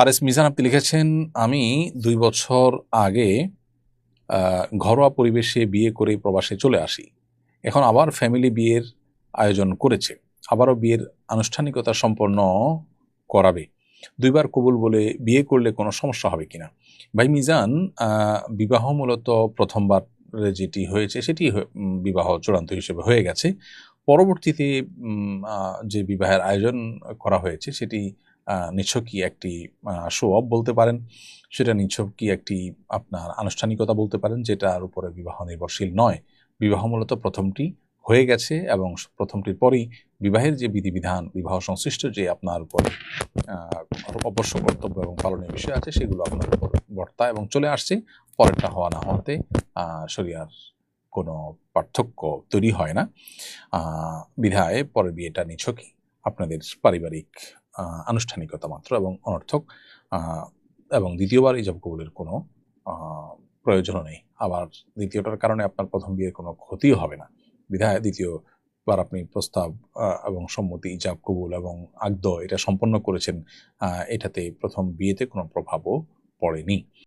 আর S Mizan, আপনি লিখেছেন, আমি দুই বছর আগে ঘরোয়া পরিবেশে বিয়ে করে প্রবাসে চলে আসি। এখন আবার ফ্যামিলি বিয়ের আয়োজন করেছে। আবারও বিয়ের আনুষ্ঠানিকতা সম্পন্ন করাবে। দুইবার কবুল বলে বিয়ে করলে কোনো সমস্যা হবে কিনা? ভাই মিজান বিবাহ মূলত প্রথমবার যেটি হয়েছে, সেটি বিবাহ চূড়ান্ত হিসেবে হয়ে গেছে। পরবর্তীতে যে বিবাহের আয়োজন করা হয়েছে, সেটি নিছকই একটি শো অফ বলতে পারেন। সেটা নিছকই একটি আপনার আনুষ্ঠানিকতা বলতে পারেন, যেটার উপরে বিবাহ নির্ভরশীল নয়। বিবাহ মূলত প্রথমটি হয়ে গেছে এবং প্রথমটির পরেই বিবাহের যে বিধিবিধান, বিবাহ সংশ্লিষ্ট যে আপনার উপরে অবশ্য কর্তব্য এবং পালনীয় বিষয় আছে, সেগুলো আপনার উপর বর্তা এবং চলে আসছে। পরেরটা হওয়া না হওয়াতে শরিয়ার কোনো পার্থক্য তৈরি হয় না। বিধায় পরের বিয়েটা নিছকই। আপনাদের পারিবারিক আনুষ্ঠানিকতা মাত্র এবং অনর্থক এবং দ্বিতীয়বার ইজাব কবুলের কোনো প্রয়োজনও নেই। আবার দ্বিতীয়টার কারণে আপনার প্রথম বিয়ের কোনো ক্ষতিও হবে না। বিধায় দ্বিতীয়বার আপনি প্রস্তাব এবং সম্মতি ইজাব কবুল এবং আগ্দ এটা সম্পন্ন করেছেন এটাতে প্রথম বিয়েতে কোনো প্রভাবও পড়েনি।